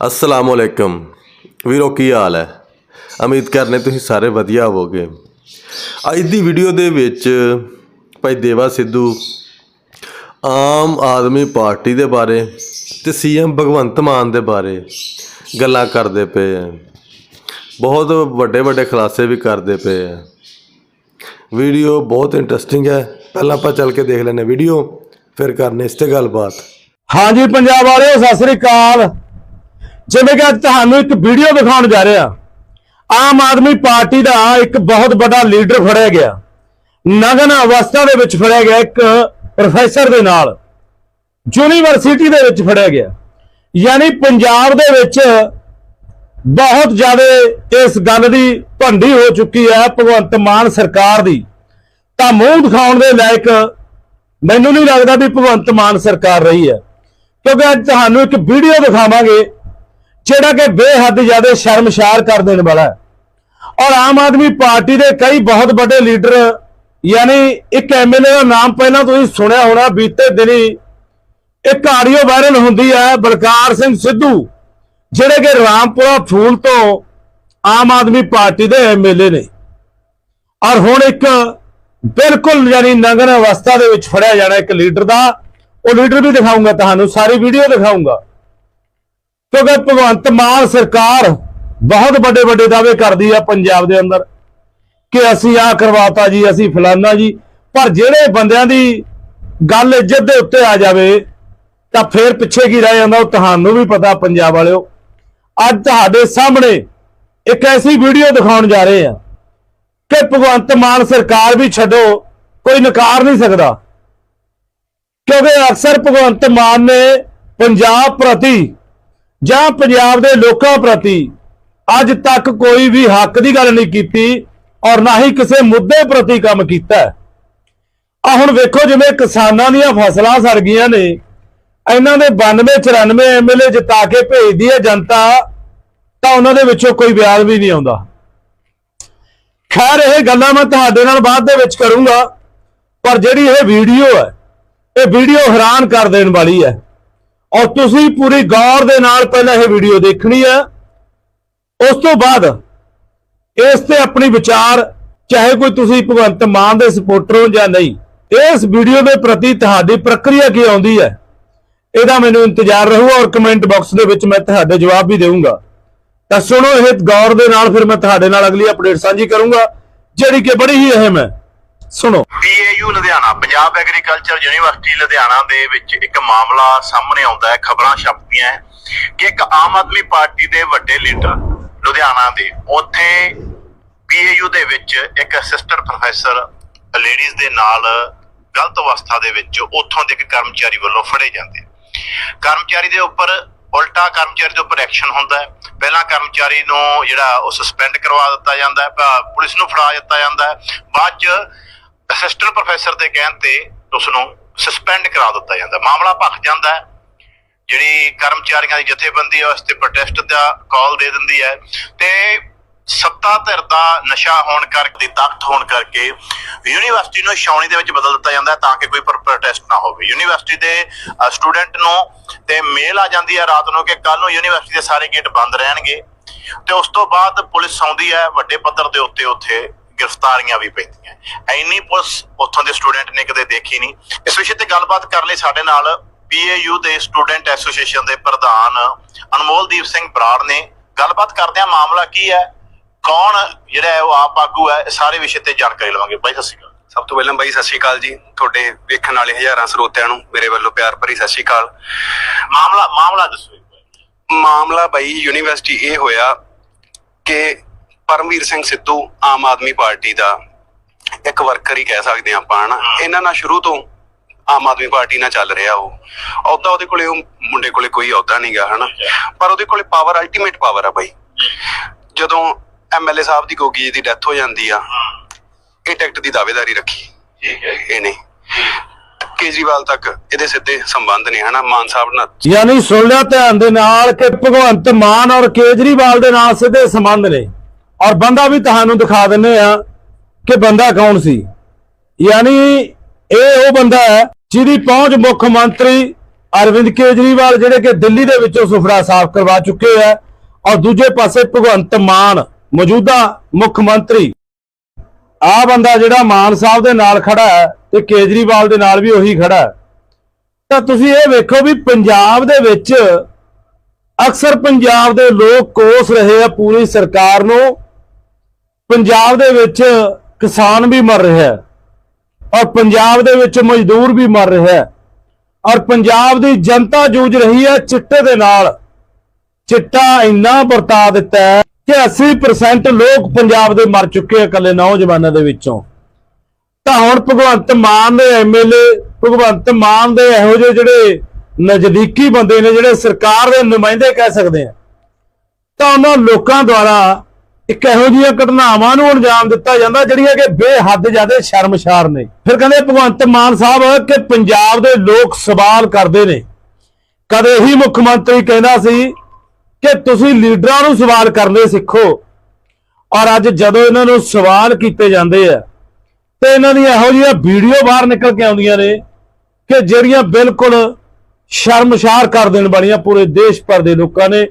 ਅਸਲਾਮ ਅਲੈਕਮ ਵੀਰੋ, ਕੀ ਹਾਲ ਹੈ? ਉਮੀਦ ਕਰਨੇ ਤੁਸੀਂ ਸਾਰੇ ਵਧੀਆ ਹੋਵੋਗੇ। ਅੱਜ ਦੀ ਵੀਡੀਓ ਦੇ ਵਿੱਚ ਭਾਈ ਦੇਵਾ ਸਿੱਧੂ ਆਮ ਆਦਮੀ ਪਾਰਟੀ ਦੇ ਬਾਰੇ ਤੇ ਸੀਐਮ ਭਗਵੰਤ ਮਾਨ ਦੇ ਬਾਰੇ ਗੱਲਾਂ ਕਰਦੇ ਪਏ ਹੈ ਬਹੁਤ ਵੱਡੇ ਵੱਡੇ ਖੁਲਾਸੇ ਵੀ ਕਰਦੇ ਪਏ ਹੈ ਵੀਡੀਓ ਬਹੁਤ ਇੰਟਰਸਟਿੰਗ ਹੈ। ਪਹਿਲਾਂ ਆਪਾਂ ਚੱਲ ਕੇ ਦੇਖ ਲੈਂਦੇ ਵੀਡੀਓ, ਫਿਰ ਕਰਨੇ ਇਸ ਤੇ ਗੱਲਬਾਤ। ਹਾਂਜੀ, ਪੰਜਾਬ ਵਾਲਿਓ, ਸਤਿ ਸ੍ਰੀ ਅਕਾਲ। ਜਿਵੇਂ ਕਿ ਅੱਜ ਤੁਹਾਨੂੰ ਇੱਕ ਵੀਡੀਓ ਦਿਖਾਉਣ ਜਾ ਰਿਹਾ। ਆਮ ਆਦਮੀ ਪਾਰਟੀ ਦਾ ਇੱਕ ਬਹੁਤ ਵੱਡਾ ਲੀਡਰ ਫੜਿਆ ਗਿਆ। ਨਗਨ ਅਵਸਥਾ ਦੇ ਵਿੱਚ ਫੜਿਆ ਗਿਆ ਇੱਕ ਪ੍ਰੋਫੈਸਰ ਦੇ ਨਾਲ। ਯੂਨੀਵਰਸਿਟੀ ਦੇ ਵਿੱਚ ਫੜਿਆ ਗਿਆ। ਯਾਨੀ ਪੰਜਾਬ ਦੇ ਵਿੱਚ ਬਹੁਤ ਜ਼ਿਆਦਾ ਇਸ ਗੱਲ ਦੀ ਭੰਡੀ ਹੋ ਚੁੱਕੀ ਹੈ, ਭਗਵੰਤ ਮਾਨ ਸਰਕਾਰ ਦੀ। ਤਾਂ ਮੂੰਹ ਦਿਖਾਉਣ ਦੇ ਲਾਇਕ ਮੈਨੂੰ ਨਹੀਂ ਲੱਗਦਾ ਵੀ ਭਗਵੰਤ ਮਾਨ ਸਰਕਾਰ ਰਹੀ ਹੈ। ਕਿਉਂਕਿ ਅੱਜ ਤੁਹਾਨੂੰ ਇੱਕ ਵੀਡੀਓ ਦਿਖਾਵਾਂਗੇ ਜਿਹੜਾ ਕਿ ਬੇਹੱਦ ਜ਼ਿਆਦਾ ਸ਼ਰਮਸ਼ਾਰ ਕਰ ਦੇਣ ਵਾਲਾ ਹੈ। ਔਰ ਆਮ ਆਦਮੀ ਪਾਰਟੀ ਦੇ ਕਈ ਬਹੁਤ ਵੱਡੇ ਲੀਡਰ, ਯਾਨੀ ਇੱਕ ਐਮਐਲਏ ਦਾ ਨਾਮ ਪਹਿਲਾਂ ਤੁਸੀਂ ਸੁਣਿਆ ਹੋਣਾ, ਬੀਤੇ ਦਿਨੀ ਇੱਕ ਆਡੀਓ ਵਾਇਰਲ ਹੁੰਦੀ ਹੈ ਬਲਕਾਰ ਸਿੰਘ ਸਿੱਧੂ, ਜਿਹੜੇ ਕਿ ਰਾਮਪੁਰਾ ਫੂਲ ਤੋਂ ਆਮ ਆਦਮੀ ਪਾਰਟੀ ਦੇ ਐਮਐਲਏ ਨੇ। ਔਰ ਹੁਣ ਇੱਕ ਬਿਲਕੁਲ ਯਾਨੀ ਨਗਨ ਅਵਸਥਾ ਦੇ ਵਿੱਚ ਫੜਿਆ ਜਾਣਾ ਇੱਕ ਲੀਡਰ ਦਾ, ਉਹ ਲੀਡਰ ਵੀ ਦਿਖਾਊਂਗਾ ਤੁਹਾਨੂੰ, ਸਾਰੀ ਵੀਡੀਓ ਦਿਖਾਊਂਗਾ। ਕਿਉਂਕਿ ਭਗਵੰਤ ਮਾਨ ਸਰਕਾਰ ਬਹੁਤ ਵੱਡੇ ਵੱਡੇ ਦਾਅਵੇ ਕਰਦੀ ਆ ਪੰਜਾਬ ਦੇ ਅੰਦਰ ਕਿ ਅਸੀਂ ਆਹ ਕਰਵਾਤਾ ਜੀ, ਅਸੀਂ ਫਲਾਨਾ ਜੀ, ਪਰ ਜਿਹੜੇ ਬੰਦਿਆਂ ਦੀ ਗੱਲ ਇੱਜ਼ਤ ਦੇ ਉੱਤੇ ਆ ਜਾਵੇ ਤਾਂ ਫੇਰ ਪਿੱਛੇ ਕੀ ਰਹਿ ਜਾਂਦਾ, ਉਹ ਤੁਹਾਨੂੰ ਵੀ ਪਤਾ ਪੰਜਾਬ ਵਾਲਿਓ। ਅੱਜ ਤੁਹਾਡੇ ਸਾਹਮਣੇ ਇੱਕ ਐਸੀ ਵੀਡੀਓ ਦਿਖਾਉਣ ਜਾ ਰਹੇ ਆ ਕਿ ਭਗਵੰਤ ਮਾਨ ਸਰਕਾਰ ਵੀ ਛੱਡੋ, ਕੋਈ ਨਕਾਰ ਨਹੀਂ ਸਕਦਾ। ਕਿਉਂਕਿ ਅਕਸਰ ਭਗਵੰਤ ਮਾਨ ਨੇ ਪੰਜਾਬ ਪ੍ਰਤੀ ਜਾਂ ਪੰਜਾਬ ਦੇ ਲੋਕਾਂ ਪ੍ਰਤੀ ਅੱਜ ਤੱਕ ਕੋਈ ਵੀ ਹੱਕ ਦੀ ਗੱਲ ਨਹੀਂ ਕੀਤੀ ਔਰ ਨਾ ਹੀ ਕਿਸੇ ਮੁੱਦੇ ਪ੍ਰਤੀ ਕੰਮ ਕੀਤਾ। ਆ ਹੁਣ ਵੇਖੋ ਜਿਵੇਂ ਕਿਸਾਨਾਂ ਦੀਆਂ ਫਸਲਾਂ ਸੜ ਗਈਆਂ ਨੇ। ਇਹਨਾਂ ਦੇ 92 94 ਐਮਐਲਏ ਜਿਤਾ ਕੇ ਭੇਜਦੀ ਹੈ ਜਨਤਾ, ਤਾਂ ਉਹਨਾਂ ਦੇ ਵਿੱਚੋਂ ਕੋਈ ਵਿਆਜ ਵੀ ਨਹੀਂ ਆਉਂਦਾ। ਖੈਰ, ਇਹ ਗੱਲਾਂ ਮੈਂ ਤੁਹਾਡੇ ਨਾਲ ਬਾਅਦ ਦੇ ਵਿੱਚ ਕਰੂੰਗਾ, ਪਰ ਜਿਹੜੀ ਇਹ ਵੀਡੀਓ ਹੈ, ਇਹ ਵੀਡੀਓ ਹੈਰਾਨ ਕਰ ਦੇਣ ਵਾਲੀ ਹੈ। ਔਰ ਤੁਸੀਂ ਪੂਰੀ ਗੌਰ ਦੇ ਨਾਲ ਪਹਿਲਾਂ ਇਹ ਵੀਡੀਓ ਦੇਖਣੀ ਹੈ। ਉਸ ਤੋਂ ਬਾਅਦ ਇਸ ਤੇ ਆਪਣੀ ਵਿਚਾਰ, ਚਾਹੇ ਕੋਈ ਤੁਸੀਂ ਭਗਵੰਤ ਮਾਨ ਦੇ ਸਪੋਰਟਰ ਹੋ ਜਾਂ ਨਹੀਂ, ਇਸ ਵੀਡੀਓ ਦੇ ਪ੍ਰਤੀ ਤੁਹਾਡੀ ਪ੍ਰਕਿਰਿਆ ਕੀ ਆਉਂਦੀ ਹੈ, ਇਹਦਾ ਮੈਨੂੰ ਇੰਤਜ਼ਾਰ ਰਹੂ ਔਰ ਕਮੈਂਟ ਬਾਕਸ ਦੇ ਵਿੱਚ ਮੈਂ ਤੁਹਾਡੇ ਜਵਾਬ ਵੀ ਦੇਵਾਂਗਾ ਤਾਂ ਸੁਣੋ ਇਹ ਗੌਰ ਦੇ ਨਾਲ, ਫਿਰ ਮੈਂ ਤੁਹਾਡੇ ਨਾਲ ਅਗਲੀ ਅਪਡੇਟ ਸਾਂਝੀ ਕਰੂੰਗਾ, ਜਿਹੜੀ ਕਿ ਬੜੀ ਹੀ ਅਹਿਮ ਹੈ। ਸੁਣੋ। PAU Ludhiana, Punjab agriculture university Ludhiana ਦੇ ਵਿੱਚ ਇੱਕ ਮਾਮਲਾ ਸਾਹਮਣੇ ਆਉਂਦਾ ਹੈ, ਖਬਰਾਂ ਛਪਦੀਆਂ ਕਿ ਇੱਕ ਆਮ ਆਦਮੀ ਪਾਰਟੀ ਦੇ ਵੱਡੇ ਲੀਡਰ ਲੁਧਿਆਣਾ ਦੇ, ਉੱਥੇ ਪੀਏਯੂ ਦੇ ਵਿੱਚ ਇੱਕ ਅਸਿਸਟੈਂਟ ਪ੍ਰੋਫੈਸਰ ਲੇਡੀਜ਼ ਦੇ ਨਾਲ ਗਲਤ ਅਵਸਥਾ ਦੇ ਵਿੱਚ ਉੱਥੋਂ ਦੇ ਇੱਕ ਕਰਮਚਾਰੀ ਵੱਲੋਂ ਫੜੇ ਜਾਂਦੇ ਕਰਮਚਾਰੀ ਦੇ ਉੱਪਰ ਉਲਟਾ ਕਰਮਚਾਰੀ ਦੇ ਉੱਪਰ ਐਕਸ਼ਨ ਹੁੰਦਾ ਹੈ। ਪਹਿਲਾਂ ਕਰਮਚਾਰੀ ਨੂੰ ਜਿਹੜਾ ਉਹ ਸਸਪੈਂਡ ਕਰਵਾ ਦਿੱਤਾ ਜਾਂਦਾ ਹੈ ਪੁਲਿਸ ਨੂੰ ਫੜਾ ਦਿੱਤਾ ਜਾਂਦਾ ਹੈ। ਬਾਅਦ ਚ ਅਸਿਸਟੈਂਟ ਪ੍ਰੋਫੈਸਰ ਦੇ ਕਹਿਣ ਤੇ ਉਸ ਨੂੰ ਸਸਪੈਂਡ ਕਰਾ ਦਿੱਤਾ ਜਾਂਦਾ ਮਾਮਲਾ ਭਖ ਜਾਂਦਾ ਹੈ। ਜਿਹੜੀ ਕਰਮਚਾਰੀਆਂ ਦੀ ਜਥੇਬੰਦੀ ਹੈ, ਉਸ ਤੇ ਪ੍ਰੋਟੈਸਟ ਦਾ ਕਾਲ ਦੇ ਦਿੰਦੀ ਹੈ। ਤੇ ਸੱਤਾ ਧਿਰ ਦਾ ਨਸ਼ਾ ਹੋਣ ਕਰਕੇ ਤਾਕਤ ਹੋਣ ਕਰਕੇ ਯੂਨੀਵਰਸਿਟੀ ਨੂੰ ਛਾਉਣੀ ਦੇ ਵਿੱਚ ਬਦਲ ਦਿੱਤਾ ਜਾਂਦਾ ਤਾਂ ਕਿ ਕੋਈ ਪ੍ਰੋਟੈਸਟ ਨਾ ਹੋਵੇ। ਯੂਨੀਵਰਸਿਟੀ ਦੇ ਸਟੂਡੈਂਟ ਨੂੰ ਤੇ ਮੇਲ ਆ ਜਾਂਦੀ ਹੈ ਰਾਤ ਨੂੰ ਕਿ ਕੱਲ ਨੂੰ ਯੂਨੀਵਰਸਿਟੀ ਦੇ ਸਾਰੇ ਗੇਟ ਬੰਦ ਰਹਿਣਗੇ। ਤੇ ਉਸ ਤੋਂ ਬਾਅਦ ਪੁਲਿਸ ਆਉਂਦੀ ਹੈ ਵੱਡੇ ਪੱਧਰ ਦੇ ਉੱਤੇ ਉੱਥੇ। ਗ੍ਰਿਫਤਾਰੀਆਂ ਵੀ ਪੈਂਦੀਆਂ। ਐਨੀ ਪੁਲਿਸ ਉੱਥੋਂ ਦੇ ਸਟੂਡੈਂਟ ਨੇ ਕਦੇ ਦੇਖੀ ਨਹੀਂ। ਇਸ ਵਿਸ਼ੇ ਤੇ ਗੱਲਬਾਤ ਕਰਨ ਲਈ ਸਾਡੇ ਨਾਲ ਪੀਏਯੂ ਦੇ ਸਟੂਡੈਂਟ ਐਸੋਸੀਏਸ਼ਨ ਦੇ ਪ੍ਰਧਾਨ ਅਨਮੋਲਦੀਪ ਸਿੰਘ ਬਰਾੜ ਨੇ। ਗੱਲਬਾਤ ਕਰਦੇ ਆ ਮਾਮਲਾ ਕੀ ਹੈ? ਕੌਣ ਜਿਹੜਾ ਹੈ ਉਹ ਆਪ ਆਗੂ ਹੈ? ਸਾਰੇ ਵਿਸ਼ੇ ਤੇ ਜਾਣਕਾਰੀ ਲਵਾਂਗੇ। ਬਾਈ ਸਤਿ ਸ਼੍ਰੀ ਅਕਾਲ। ਸਭ ਤੋਂ ਪਹਿਲਾਂ ਬਾਈ ਸਤਿ ਸ਼੍ਰੀ ਅਕਾਲ ਜੀ। ਤੁਹਾਡੇ ਵੇਖਣ ਵਾਲੇ ਹਜ਼ਾਰਾਂ ਸਰੋਤਿਆਂ ਨੂੰ ਮੇਰੇ ਵੱਲੋਂ ਪਿਆਰ ਭਰੀ ਸਤਿ ਸ਼੍ਰੀ ਅਕਾਲ। ਮਾਮਲਾ ਮਾਮਲਾ ਦੱਸੋ। ਮਾਮਲਾ ਬਾਈ ਯੂਨੀਵਰਸਿਟੀ ਇਹ ਹੋਇਆ ਕਿ ਪਰਮਵੀਰ ਸਿੰਘ ਸਿੱਧੂ ਆਮ ਆਦਮੀ ਪਾਰਟੀ ਦਾ ਇੱਕ ਵਰਕਰ ਹੀ ਕਹਿ ਸਕਦੇ ਹਾਂ ਆਪਾਂ ਹਨਾ? ਇਹਨਾਂ ਨਾਲ ਸ਼ੁਰੂ ਤੋਂ ਆਮ ਆਦਮੀ ਪਾਰਟੀ ਨਾਲ ਚੱਲ ਰਿਹਾ ਉਹ। ਅਹੁਦਾ ਉਹਦੇ ਕੋਲੇ ਉਹ ਮੁੰਡੇ ਕੋਲੇ ਕੋਈ ਅਹੁਦਾ ਨਹੀਂਗਾ ਹਨਾ? ਪਰ ਉਹਦੇ ਕੋਲੇ ਪਾਵਰ ਅਲਟੀਮੇਟ ਪਾਵਰ ਆ ਬਾਈ। ਜਦੋਂ ਐਮਐਲਏ ਸਾਹਿਬ ਦੀ ਗੋਗੀ ਜੀ ਦੀ ਡੈਥ ਹੋ ਜਾਂਦੀ ਆ ਇਹ ਟਿਕਟ ਦੀ ਦਾਅਵੇਦਾਰੀ ਰੱਖੀ। ਠੀਕ ਹੈ। ਇਹਨੇ। ਕੇਜਰੀਵਾਲ ਤੱਕ ਇਹਦੇ ਸਿੱਧੇ ਸੰਬੰਧ ਨੇ ਹਨਾ? ਮਾਨ ਸਾਹਿਬ ਨਾਲ। ਯਾਨੀ ਸੁਣ ਲਿਆ ਧਿਆਨ ਦੇ ਨਾਲ ਕਿ ਭਗਵੰਤ ਮਾਨ ਔਰ ਕੇਜਰੀਵਾਲ ਦੇ ਨਾਲ ਸਿੱਧੇ ਸੰਬੰਧ ਨੇ। ਔਰ ਬੰਦਾ ਵੀ ਤੁਹਾਨੂੰ ਦਿਖਾ ਦਿੰਨੇ ਆ ਕਿ ਬੰਦਾ ਕੌਣ ਸੀ। ਯਾਨੀ ਇਹ ਉਹ ਬੰਦਾ ਹੈ ਜਿਹਦੀ ਪਹੁੰਚ ਮੁੱਖ ਮੰਤਰੀ ਅਰਵਿੰਦ ਕੇਜਰੀਵਾਲ, ਜਿਹੜੇ ਕਿ ਦਿੱਲੀ ਦੇ ਵਿੱਚੋਂ ਸੁਫੜਾ ਸਾਫ਼ ਕਰਵਾ ਚੁੱਕੇ ਆ, ਔਰ ਦੂਜੇ ਪਾਸੇ ਭਗਵੰਤ ਮਾਨ, ਮੌਜੂਦਾ ਮੁੱਖ ਮੰਤਰੀ। ਆ ਬੰਦਾ ਜਿਹੜਾ ਮਾਨ ਸਾਹਿਬ ਦੇ ਨਾਲ ਖੜਾ ਹੈ ਤੇ ਕੇਜਰੀਵਾਲ ਦੇ ਨਾਲ ਵੀ ਉਹੀ ਖੜਾ ਹੈ। ਤਾਂ ਤੁਸੀਂ ਇਹ ਵੇਖੋ ਵੀ ਪੰਜਾਬ ਦੇ ਵਿੱਚ ਅਕਸਰ ਪੰਜਾਬ ਦੇ ਲੋਕ ਕੋਸ ਰਹੇ ਆ ਪੂਰੀ ਸਰਕਾਰ ਨੂੰ। ਪੰਜਾਬ ਦੇ ਵਿੱਚ ਕਿਸਾਨ ਵੀ ਮਰ ਰਿਹਾ ਹੈ ਔਰ ਪੰਜਾਬ ਦੇ ਵਿੱਚ ਮਜ਼ਦੂਰ ਵੀ ਮਰ ਰਿਹਾ ਹੈ। ਔਰ ਪੰਜਾਬ ਦੀ ਜਨਤਾ ਜੂਝ ਰਹੀ ਹੈ ਚਿੱਟੇ ਦੇ ਨਾਲ। ਚਿੱਟਾ ਇੰਨਾ ਵਰਤਾ ਦਿੱਤਾ ਹੈ ਕਿ 80% ਲੋਕ ਪੰਜਾਬ ਦੇ ਮਰ ਚੁੱਕੇ ਆ ਇਕੱਲੇ ਨੌਜਵਾਨਾਂ ਦੇ ਵਿੱਚੋਂ। ਤਾਂ ਹੁਣ ਭਗਵੰਤ ਮਾਨ ਦੇ ਐਮਐਲਏ ਭਗਵੰਤ ਮਾਨ ਦੇ ਇਹੋ ਜਿਹੇ ਜਿਹੜੇ ਨਜ਼ਦੀਕੀ ਬੰਦੇ ਨੇ, ਜਿਹੜੇ ਸਰਕਾਰ ਦੇ ਨੁਮਾਇੰਦੇ ਕਹਿ ਸਕਦੇ ਆ। ਤਾਂ ਉਹਨਾਂ ਲੋਕਾਂ ਦੁਆਰਾ ਇੱਕ ਇਹੋ ਜਿਹੀਆਂ ਘਟਨਾਵਾਂ ਨੂੰ ਅੰਜਾਮ ਦਿੱਤਾ ਜਾਂਦਾ ਜਿਹੜੀਆਂ ਕਿ ਬੇਹੱਦ ਜ਼ਿਆਦਾ ਸ਼ਰਮਸ਼ਾਰ ਨੇ। ਫਿਰ ਕਹਿੰਦੇ ਭਗਵੰਤ ਮਾਨ ਸਾਹਿਬ ਕਿ ਪੰਜਾਬ ਦੇ ਲੋਕ ਸਵਾਲ ਕਰਦੇ ਨੇ। ਕਦੇ ਹੀ ਮੁੱਖ ਮੰਤਰੀ ਕਹਿੰਦਾ ਸੀ ਕਿ ਤੁਸੀਂ ਲੀਡਰਾਂ ਨੂੰ ਸਵਾਲ ਕਰਨੇ ਸਿੱਖੋ ਔਰ ਅੱਜ ਜਦੋਂ ਇਹਨਾਂ ਨੂੰ ਸਵਾਲ ਕੀਤੇ ਜਾਂਦੇ ਆ, ਤੇ ਇਹਨਾਂ ਦੀਆਂ ਇਹੋ ਜਿਹੀਆਂ ਵੀਡੀਓ ਬਾਹਰ ਨਿਕਲ ਕੇ ਆਉਂਦੀਆਂ ਨੇ ਕਿ ਜਿਹੜੀਆਂ ਬਿਲਕੁਲ ਸ਼ਰਮਸ਼ਾਰ ਕਰ ਦੇਣ ਵਾਲੀਆਂ ਪੂਰੇ ਦੇਸ਼ ਭਰ ਦੇ ਲੋਕਾਂ ਨੇ,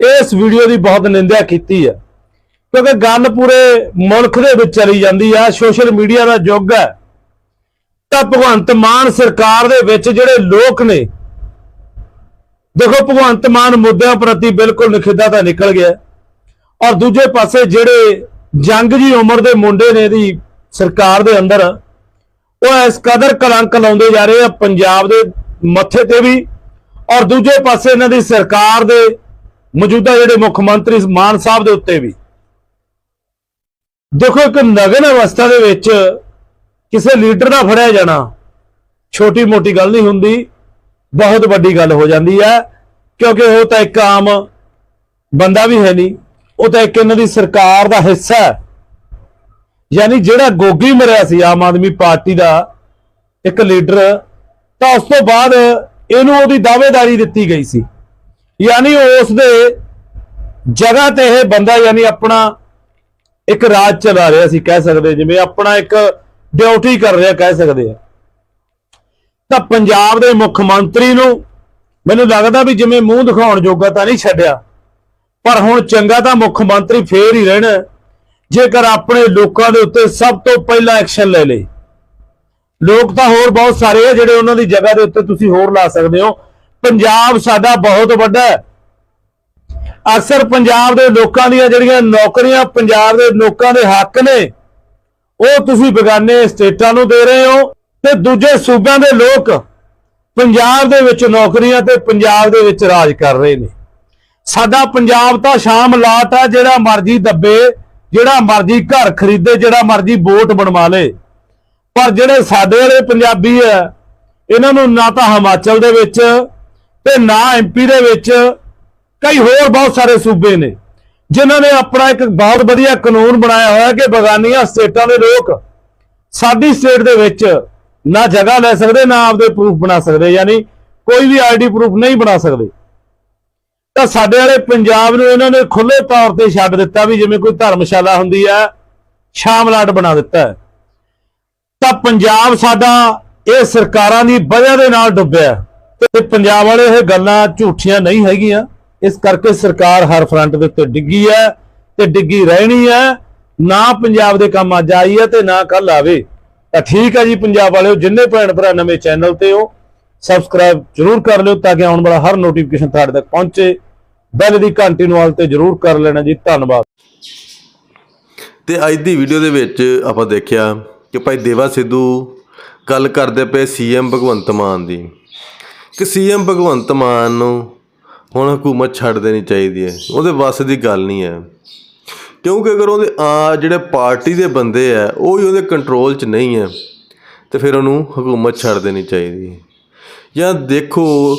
ਇਸ ਵੀਡੀਓ ਦੀ ਬਹੁਤ ਨਿੰਦਿਆ ਕੀਤੀ ਹੈ ਕਿਉਂਕਿ ਗੱਲ ਪੂਰੇ ਮੁਲਕ ਦੇ ਵਿੱਚ ਚਲੀ ਜਾਂਦੀ ਆ, ਸੋਸ਼ਲ ਮੀਡੀਆ ਦਾ ਯੁੱਗ ਹੈ। ਤਾਂ ਭਗਵੰਤ ਮਾਨ ਸਰਕਾਰ ਦੇ ਵਿੱਚ ਜਿਹੜੇ ਲੋਕ ਨੇ, ਦੇਖੋ ਭਗਵੰਤ ਮਾਨ ਮੁੱਦਿਆਂ ਪ੍ਰਤੀ ਬਿਲਕੁਲ ਨਿਖੇਧਾ ਤਾਂ ਨਿਕਲ ਗਿਆ। ਔਰ ਦੂਜੇ ਪਾਸੇ ਜਿਹੜੇ ਜੰਗ ਜੀ ਉਮਰ ਦੇ ਮੁੰਡੇ ਨੇ ਦੀ ਸਰਕਾਰ ਦੇ ਅੰਦਰ, ਉਹ ਇਸ ਕਦਰ ਕਲੰਕ ਲਾਉਂਦੇ ਜਾ ਰਹੇ ਆ ਪੰਜਾਬ ਦੇ ਮੱਥੇ ਤੇ ਵੀ। ਔਰ ਦੂਜੇ ਪਾਸੇ ਇਹਨਾਂ ਦੀ ਸਰਕਾਰ ਦੇ ਮੌਜੂਦਾ ਜਿਹੜੇ ਮੁੱਖ ਮੰਤਰੀ ਮਾਨ ਸਾਹਿਬ ਦੇ ਉੱਤੇ ਵੀ। ਦੇਖੋ ਇੱਕ ਨਗਨ ਅਵਸਥਾ ਦੇ ਵਿੱਚ ਕਿਸੇ ਲੀਡਰ ਦਾ ਫੜਿਆ ਜਾਣਾ ਛੋਟੀ ਮੋਟੀ ਗੱਲ ਨਹੀਂ ਹੁੰਦੀ, ਬਹੁਤ ਵੱਡੀ ਗੱਲ ਹੋ ਜਾਂਦੀ ਹੈ, ਕਿਉਂਕਿ ਉਹ ਤਾਂ ਇੱਕ ਆਮ ਬੰਦਾ ਵੀ ਹੈ ਨਹੀਂ, ਉਹ ਤਾਂ ਇੱਕ ਇਹਨਾਂ ਦੀ ਸਰਕਾਰ ਦਾ ਹਿੱਸਾ ਹੈ। ਯਾਨੀ ਜਿਹੜਾ ਗੋਗੀ ਮਰਿਆ ਸੀ, ਆਮ ਆਦਮੀ ਪਾਰਟੀ ਦਾ ਇੱਕ ਲੀਡਰ, ਤਾਂ ਉਸ ਤੋਂ ਬਾਅਦ ਇਹਨੂੰ ਉਹਦੀ ਦਾਅਵੇਦਾਰੀ ਦਿੱਤੀ ਗਈ ਸੀ। ਯਾਨੀ ਉਸ ਦੇ ਜਗ੍ਹਾ ਤੇ ਇਹ ਬੰਦਾ, ਯਾਨੀ ਆਪਣਾ ਇੱਕ ਰਾਜ ਚਲਾ ਰਿਹਾ ਸੀ, ਕਹਿ ਸਕਦੇ ਜਿਵੇਂ ਆਪਣਾ ਇੱਕ ਡਿਊਟੀ ਕਰ ਰਿਹਾ, ਕਹਿ ਸਕਦੇ ਆ ਤਾਂ ਪੰਜਾਬ ਦੇ ਮੁੱਖ ਮੰਤਰੀ ਨੂੰ ਮੈਨੂੰ ਲੱਗਦਾ ਵੀ ਜਿਵੇਂ ਮੂੰਹ ਦਿਖਾਉਣ ਜੋਗਾ ਤਾਂ ਨਹੀਂ ਛੱਡਿਆ, ਪਰ ਹੁਣ ਚੰਗਾ ਤਾਂ ਮੁੱਖ ਮੰਤਰੀ ਫੇਰ ਹੀ ਰਹਿਣਾ, ਜੇਕਰ ਆਪਣੇ ਲੋਕਾਂ ਦੇ ਉੱਤੇ ਸਭ ਤੋਂ ਪਹਿਲਾਂ ਐਕਸ਼ਨ ਲੈ ਲੇ। ਲੋਕ ਤਾਂ ਹੋਰ ਬਹੁਤ ਸਾਰੇ ਆ ਜਿਹੜੇ ਉਹਨਾਂ ਦੀ ਜਗ੍ਹਾ ਦੇ ਉੱਤੇ ਤੁਸੀਂ ਹੋਰ ਲਾ ਸਕਦੇ ਹੋ। ਪੰਜਾਬ ਸਾਡਾ ਬਹੁਤ ਵੱਡਾ ਹੈ। ਅਕਸਰ ਪੰਜਾਬ ਦੇ ਲੋਕਾਂ ਦੀਆਂ ਜਿਹੜੀਆਂ ਨੌਕਰੀਆਂ, ਪੰਜਾਬ ਦੇ ਲੋਕਾਂ ਦੇ ਹੱਕ ਨੇ, ਉਹ ਤੁਸੀਂ ਬਗਾਨੇ ਸਟੇਟਾਂ ਨੂੰ ਦੇ ਰਹੇ ਹੋ ਤੇ ਦੂਜੇ ਸੂਬਿਆਂ ਦੇ ਲੋਕ ਪੰਜਾਬ ਦੇ ਵਿੱਚ ਨੌਕਰੀਆਂ ਤੇ ਪੰਜਾਬ ਦੇ ਵਿੱਚ ਰਾਜ ਕਰ ਰਹੇ ਨੇ। ਸਾਡਾ ਪੰਜਾਬ ਤਾਂ ਸ਼ਾਮ ਲਾਟ ਆ, ਜਿਹੜਾ ਮਰਜ਼ੀ ਦੱਬੇ, ਜਿਹੜਾ ਮਰਜ਼ੀ ਘਰ ਖਰੀਦੇ, ਜਿਹੜਾ ਮਰਜ਼ੀ ਵੋਟ ਬਣਵਾ ਲੇ। ਪਰ ਜਿਹੜੇ ਸਾਡੇ ਵਾਲੇ ਪੰਜਾਬੀ ਆ, ਇਹਨਾਂ ਨੂੰ ਨਾ ਤਾਂ ਹਿਮਾਚਲ ਦੇ ਵਿੱਚ ਤੇ ਨਾ ਐਮਪੀ ਦੇ ਵਿੱਚ ਕਈ ਹੋਰ ਬਹੁਤ ਸਾਰੇ ਸੂਬੇ ਨੇ, ਜਿਨ੍ਹਾਂ ਨੇ ਆਪਣਾ ਇੱਕ ਬਹੁਤ ਵਧੀਆ ਕਾਨੂੰਨ ਬਣਾਇਆ ਹੋਇਆ ਕਿ ਬਗਾਨੀਆਂ ਸਟੇਟਾਂ ਦੇ ਲੋਕ ਸਾਡੀ ਸਟੇਟ ਦੇ ਵਿੱਚ ਨਾ ਜਗ੍ਹਾ ਲੈ ਸਕਦੇ, ਨਾ ਆਪਦੇ ਪ੍ਰੂਫ ਬਣਾ ਸਕਦੇ, ਯਾਨੀ ਕੋਈ ਵੀ ਆਈਡੀ ਪ੍ਰੂਫ ਨਹੀਂ ਬਣਾ ਸਕਦੇ। ਤਾਂ ਸਾਡੇ ਵਾਲੇ ਪੰਜਾਬ ਨੂੰ ਇਹਨਾਂ ਨੇ ਖੁੱਲੇ ਤੌਰ ਤੇ ਛੱਡ ਦਿੱਤਾ ਵੀ ਜਿਵੇਂ ਕੋਈ ਧਰਮਸ਼ਾਲਾ ਹੁੰਦੀ ਹੈ ਸ਼ਾਮਲਾਟ ਬਣਾ ਦਿੱਤਾ ਤਾਂ ਪੰਜਾਬ ਸਾਡਾ ਇਹ ਸਰਕਾਰਾਂ ਦੀ ਵਜ੍ਹਾ ਦੇ ਨਾਲ ਡੁੱਬਿਆ ਤੇ ਪੰਜਾਬ ਵਾਲੇ ਇਹ ਗੱਲਾਂ ਝੂਠੀਆਂ ਨਹੀਂ ਹੈਗੀਆਂ। ਇਸ ਕਰਕੇ ਸਰਕਾਰ ਹਰ ਫਰੰਟ ਦੇ ਉੱਤੇ ਡਿੱਗੀ ਹੈ ਤੇ ਡਿੱਗੀ ਰਹਿਣੀ ਹੈ। ਨਾ ਪੰਜਾਬ ਦੇ ਕੰਮ ਅੱਜ ਆਈ ਹੈ ਤੇ ਨਾ ਕੱਲ ਆਵੇ। ਤਾਂ ਠੀਕ ਹੈ ਜੀ ਪੰਜਾਬ ਵਾਲਿਓ, ਜਿੰਨੇ ਭੈਣ ਭਰਾ ਨਵੇਂ ਚੈਨਲ ਤੇ ਹੋ, ਸਬਸਕ੍ਰਾਈਬ ਜਰੂਰ ਕਰ ਲਿਓ ਤਾਂ ਕਿ ਆਉਣ ਵਾਲਾ ਹਰ ਨੋਟੀਫਿਕੇਸ਼ਨ ਤੁਹਾਡੇ ਤੱਕ ਪਹੁੰਚੇ। ਬੈਲ ਦੀ ਘੰਟੀ ਨੂੰ ਆਲ ਤੇ ਜਰੂਰ ਕਰ ਲੈਣਾ ਜੀ। ਧੰਨਵਾਦ। ਤੇ ਅੱਜ ਦੀ ਵੀਡੀਓ ਦੇ ਵਿੱਚ ਆਪਾਂ ਦੇਖਿਆ ਕਿ ਭਾਈ ਦੇਵਾ ਸਿੱਧੂ ਗੱਲ ਕਰਦੇ ਪਏ ਸੀਐਮ ਭਗਵੰਤ ਮਾਨ ਦੀ। ਕਿ ਸੀਐਮ ਭਗਵੰਤ ਮਾਨ ਨੂੰ ਹੁਣ ਹਕੂਮਤ ਛੱਡ ਦੇਣੀ ਚਾਹੀਦੀ ਹੈ। ਉਹਦੇ ਵੱਸ ਦੀ ਗੱਲ ਨਹੀਂ ਹੈ। ਕਿਉਂਕਿ ਅਗਰ ਉਹਦੇ ਆ ਜਿਹੜੇ ਪਾਰਟੀ ਦੇ ਬੰਦੇ ਆ, ਉਹ ਹੀ ਉਹਦੇ ਕੰਟਰੋਲ 'ਚ ਨਹੀਂ ਹੈ। ਤੇ ਫਿਰ ਉਹਨੂੰ ਹਕੂਮਤ ਛੱਡ ਦੇਣੀ ਚਾਹੀਦੀ। ਹੈ ਜਾਂ ਦੇਖੋ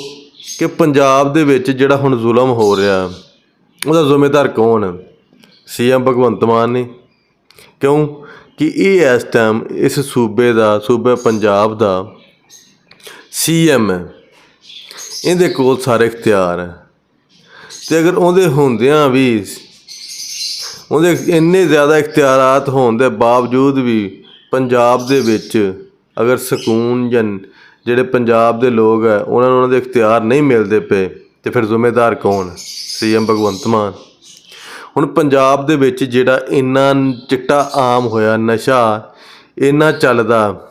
ਕਿ ਪੰਜਾਬ ਦੇ ਵਿੱਚ ਜਿਹੜਾ ਹੁਣ ਜ਼ੁਲਮ ਹੋ ਰਿਹਾ, ਉਹਦਾ ਜ਼ਿੰਮੇਦਾਰ ਕੌਣ ਹੈ? ਸੀਐਮ ਭਗਵੰਤ ਮਾਨ ਨੇ। ਕਿਉਂ? ਕਿ ਇਹ ਇਸ ਟਾਈਮ ਇਸ ਸੂਬੇ ਦਾ, ਸੂਬੇ ਪੰਜਾਬ ਦਾ ਸੀਐਮ ਹੈ। ਇਹਦੇ ਕੋਲ ਸਾਰੇ ਇਖਤਿਆਰ ਹੈ। ਤੇ ਅਗਰ ਉਹਦੇ ਹੁੰਦਿਆਂ ਵੀ ਉਹਦੇ ਇੰਨੇ ਜ਼ਿਆਦਾ ਇਖਤਿਆਰਾਤ ਹੋਣ ਦੇ ਬਾਵਜੂਦ ਵੀ ਪੰਜਾਬ ਦੇ ਵਿੱਚ ਅਗਰ ਸਕੂਨ ਜਾਂ ਜਿਹੜੇ ਪੰਜਾਬ ਦੇ ਲੋਕ ਹੈ, ਉਹਨਾਂ ਨੂੰ ਉਹਨਾਂ ਦੇ ਇਖਤਿਆਰ ਨਹੀਂ ਮਿਲਦੇ ਪਏ, ਤੇ ਫਿਰ ਜ਼ਿੰਮੇਦਾਰ ਕੌਣ? ਸੀਐਮ ਭਗਵੰਤ ਮਾਨ। ਹੁਣ ਪੰਜਾਬ ਦੇ ਵਿੱਚ ਜਿਹੜਾ ਇੰਨਾ ਚਿੱਟਾ ਆਮ ਹੋਇਆ, ਨਸ਼ਾ ਇੰਨਾ ਚੱਲਦਾ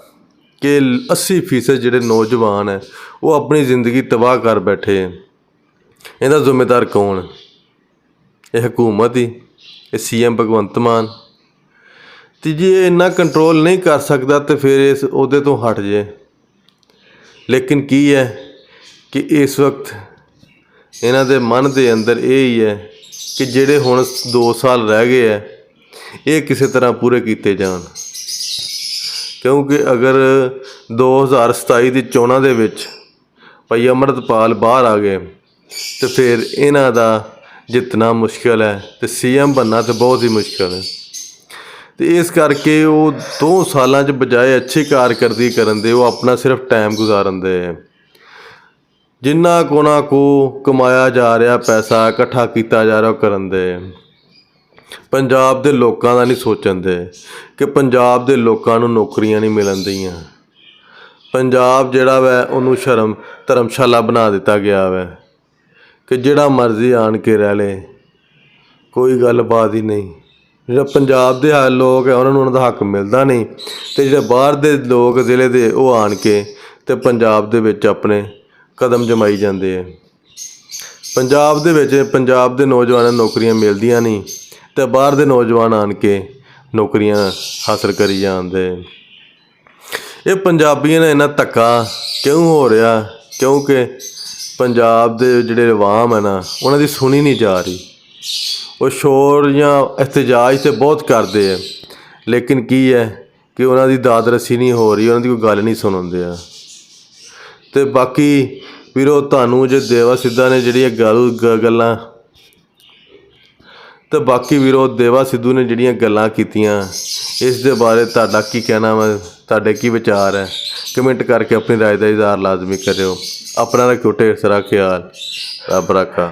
ਕਿ 80% ਜਿਹੜੇ ਨੌਜਵਾਨ ਹੈ, ਉਹ ਆਪਣੀ ਜ਼ਿੰਦਗੀ ਤਬਾਹ ਕਰ ਬੈਠੇ ਇਹਦਾ ਜ਼ਿੰਮੇਦਾਰ ਕੌਣ? ਇਹ ਹਕੂਮਤ ਹੀ, ਇਹ ਸੀਐਮ ਭਗਵੰਤ ਮਾਨ। ਤੇ ਜੇ ਇਹ ਇੰਨਾ ਕੰਟਰੋਲ ਨਹੀਂ ਕਰ ਸਕਦਾ ਤੇ ਫਿਰ ਇਸ ਉਹਦੇ ਤੋਂ ਹਟ ਜੇ। ਲੇਕਿਨ ਕੀ ਹੈ ਕਿ ਇਸ ਵਕਤ ਇਹਨਾਂ ਦੇ ਮਨ ਦੇ ਅੰਦਰ ਇਹ ਹੀ ਹੈ ਕਿ ਜਿਹੜੇ ਹੁਣ 2 ਸਾਲ ਰਹਿ ਗਏ ਹੈ, ਇਹ ਕਿਸੇ ਤਰ੍ਹਾਂ ਪੂਰੇ ਕੀਤੇ ਜਾਣ। ਕਿਉਂਕਿ ਅਗਰ 2027 ਦੀ ਚੋਣਾਂ ਦੇ ਵਿੱਚ ਭਾਈ ਅਮਰਤਪਾਲ ਬਾਹਰ ਆ ਗਏ ਤੇ ਫਿਰ ਇਹਨਾਂ ਦਾ ਜਿੱਤਣਾ ਮੁਸ਼ਕਲ ਹੈ ਤੇ ਸੀਐਮ ਬਣਨਾ ਤੇ ਬਹੁਤ ਹੀ ਮੁਸ਼ਕਲ ਹੈ। ਤੇ ਇਸ ਕਰਕੇ ਉਹ 2 ਸਾਲਾਂ 'ਚ ਬਜਾਏ ਅੱਛੀ ਕਾਰਕਰਦਗੀ ਕਰਨ ਦੇ, ਉਹ ਆਪਣਾ ਸਿਰਫ ਟਾਈਮ ਗੁਜ਼ਾਰਨ ਦੇ ਹੈ। ਜਿੰਨਾ ਕੋਨਾ ਕੋ ਕਮਾਇਆ ਜਾ ਰਿਹਾ, ਪੈਸਾ ਇਕੱਠਾ ਕੀਤਾ ਜਾ ਰਿਹਾ ਉਹ ਕਰਨ ਦੇ ਪੰਜਾਬ ਦੇ ਲੋਕਾਂ ਦਾ ਨਹੀਂ ਸੋਚਣ ਦੇ ਕਿ ਪੰਜਾਬ ਦੇ ਲੋਕਾਂ ਨੂੰ ਨੌਕਰੀਆਂ ਨਹੀਂ ਮਿਲਣ ਦਈਆਂ। ਪੰਜਾਬ ਜਿਹੜਾ ਵੈ, ਉਹਨੂੰ ਸ਼ਰਮ ਧਰਮਸ਼ਾਲਾ ਬਣਾ ਦਿੱਤਾ ਗਿਆ ਵੈ। ਕਿ ਜਿਹੜਾ ਮਰਜ਼ੀ ਆਣ ਕੇ ਰਹਿ ਲੇ, ਕੋਈ ਗੱਲਬਾਤ ਹੀ ਨਹੀਂ। ਜਿਹੜਾ ਪੰਜਾਬ ਦੇ ਹਾ- ਲੋਕ ਹੈ ਉਹਨਾਂ ਨੂੰ ਉਹਨਾਂ ਦਾ ਹੱਕ ਮਿਲਦਾ ਨਹੀਂ। ਤੇ ਜਿਹੜੇ ਬਾਹਰ ਦੇ ਲੋਕ ਜ਼ਿਲ੍ਹੇ ਦੇ, ਉਹ ਆਣ ਕੇ ਤੇ ਪੰਜਾਬ ਦੇ ਵਿੱਚ ਆਪਣੇ ਕਦਮ ਜਮਾਈ ਜਾਂਦੇ ਆ। ਪੰਜਾਬ ਦੇ ਵਿੱਚ, ਪੰਜਾਬ ਦੇ ਨੌਜਵਾਨਾਂ ਨੂੰ ਨੌਕਰੀਆਂ ਮਿਲਦੀਆਂ ਨਹੀਂ ਤੇ ਬਾਹਰ ਦੇ ਨੌਜਵਾਨ ਆਣ ਕੇ ਨੌਕਰੀਆਂ ਹਾਸਲ ਕਰੀ ਜਾਂਦੇ। ਇਹ ਪੰਜਾਬੀਆਂ ਦਾ ਇੰਨਾ ਧੱਕਾ ਕਿਉਂ ਹੋ ਰਿਹਾ? ਕਿਉਂਕਿ ਪੰਜਾਬ ਦੇ ਜਿਹੜੇ ਆਵਾਮ ਹੈ ਨਾ, ਉਹਨਾਂ ਦੀ ਸੁਣੀ ਨਹੀਂ ਜਾ ਰਹੀ। ਉਹ ਸ਼ੋਰ ਜਾਂ ਇhtਜਾਜ ਤੇ ਬਹੁਤ ਕਰਦੇ ਆ। ਲੇਕਿਨ ਕੀ ਹੈ ਕਿ ਉਹਨਾਂ ਦੀ ਦਾਦ ਰਸੀ ਨਹੀਂ ਹੋ ਰਹੀ, ਉਹਨਾਂ ਦੀ ਕੋਈ ਗੱਲ ਨਹੀਂ ਸੁਣਦੇ ਆ। ਤੇ ਬਾਕੀ ਵੀਰੋ, ਤੁਹਾਨੂੰ ਜੇ ਦੇਵਾ ਸਿੱਧਾ ਨੇ ਜਿਹੜੀਆਂ ਗੱਲ, ਗ- ਗੱਲਾਂ ਤੇ ਬਾਕੀ ਵੀਰੋ, ਦੇਵਾ ਸਿੱਧੂ ਨੇ ਜਿਹੜੀਆਂ ਗੱਲਾਂ ਕੀਤੀਆਂ, ਇਸ ਦੇ ਬਾਰੇ ਤੁਹਾਡਾ ਕੀ ਕਹਿਣਾ ਵਾ? ਤੁਹਾਡੇ ਕੀ ਵਿਚਾਰ ਹੈ? ਕਮੈਂਟ ਕਰਕੇ ਆਪਣੀ ਰਾਏ ਦਾ ਇਜ਼ਹਾਰ ਲਾਜ਼ਮੀ ਕਰਿਓ। ਆਪਣਾ ਰੱਖਿਓ ਢੇਰ ਸਾਰਾ ਖਿਆਲ। ਰੱਬ ਰਾਖਾ।